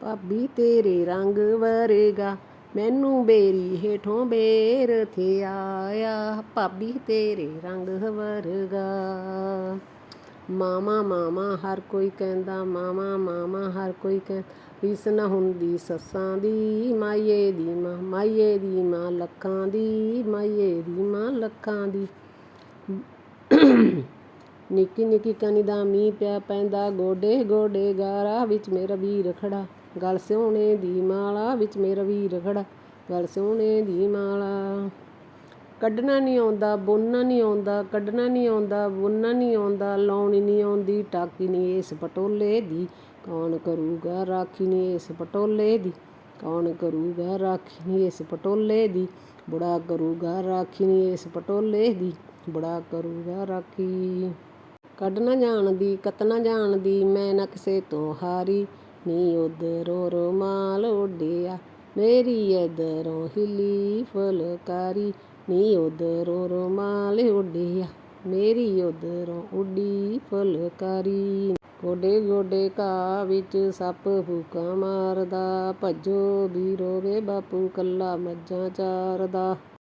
ਭਾਬੀ ਤੇਰੇ ਰੰਗ ਵਰਗਾ, ਮੈਨੂੰ ਬੇਰੀ ਹੇਠੋਂ ਬੇਰ ਥੇ ਆਇਆ, ਭਾਬੀ ਤੇਰੇ ਰੰਗ ਵਰਗਾ। ਮਾਮਾ ਮਾਮਾ, ਹਰ ਕੋਈ ਕਹਿੰਦਾ, ਮਾਮਾ ਮਾਮਾ, ਹਰ ਕੋਈ ਕਹਿੰਦਾ ਇਸ ਨਾ ਹੁੰਦੀ ਸੱਸਾਂ ਦੀ, ਮਾਈਏ ਦੀ ਮਾਂ, ਮਾਈਏ ਦੀ ਮਾਂ ਲੱਖਾਂ ਦੀ, ਮਾਈਏ ਦੀ ਮਾਂ ਲੱਖਾਂ ਦੀ। ਨਿੱਕੀ ਨਿੱਕੀ ਕਨੀ ਦਾ ਮੀਂਹ ਪਿਆ ਪੈਂਦਾ, ਗੋਡੇ ਗੋਡੇ ਗਾਰਾ ਵਿੱਚ ਮੇਰਾ ਵੀਰ ਖੜਾ। ਗਲ ਸਿਉਣੇ ਦੀ ਮਾਲਾ ਵਿੱਚ ਮੇਰਾ ਵੀ ਖੜਾ। ਗਲ ਸਿਉਣੇ ਦੀ ਮਾਲਾ। ਕੱਢਣਾ ਨਹੀਂ ਆਉਂਦਾ, ਬੁਣਨਾ ਨਹੀਂ ਆਉਂਦਾ, ਕੱਢਣਾ ਨਹੀਂ ਆਉਂਦਾ, ਬੁਣਨਾ ਨਹੀਂ ਆਉਂਦਾ, ਲਾਉਣੀ ਨਹੀਂ ਆਉਂਦੀ, ਟਾਕੀ ਨਹੀਂ ਇਸ ਪਟੋਲੇ ਦੀ। ਕੌਣ ਕਰੂਗਾ ਰਾਖੀ ਨਹੀਂ ਇਸ ਪਟੋਲੇ ਦੀ? ਕੌਣ ਕਰੂਗਾ ਰਾਖੀ ਨਹੀਂ ਇਸ ਪਟੋਲੇ ਦੀ? ਬੁੜਾ ਕਰੂਗਾ ਰਾਖੀ ਨਹੀਂ ਇਸ ਪਟੋਲੇ ਦੀ। ਬੁੜਾ ਕਰੂਗਾ ਰਾਖੀ। ਕੱਢ ਨਾ ਜਾਣਦੀ, ਕਤ ਨਾ ਜਾਣਦੀ, ਮੈਂ ਨਾ ਕਿਸੇ ਤੋਂ ਹਾਰੀ। ਨੀ ਉਧਰੋਂ ਰੁਮਾਲ ਉੱਡਿਆ, ਮੇਰੀ ਇਧਰੋਂ ਹਿੱਲੀ ਫੁਲਕਾਰੀ। ਨੀ ਉਧਰੋਂ ਰੁਮਾਲ ਉੱਡਿਆ, ਮੇਰੀ ਉਧਰੋਂ ਉੱਡੀ ਫੁਲਕਾਰੀ। ਗੋਡੇ ਗੋਡੇ ਘਾਹ ਵਿੱਚ ਸੱਪ ਫੂਕਾ ਮਾਰਦਾ, ਭੱਜੋ ਵੀਰੋ ਵੇ ਬਾਪੂ ਕੱਲਾ ਮੱਝਾਂ ਚਾਰਦਾ।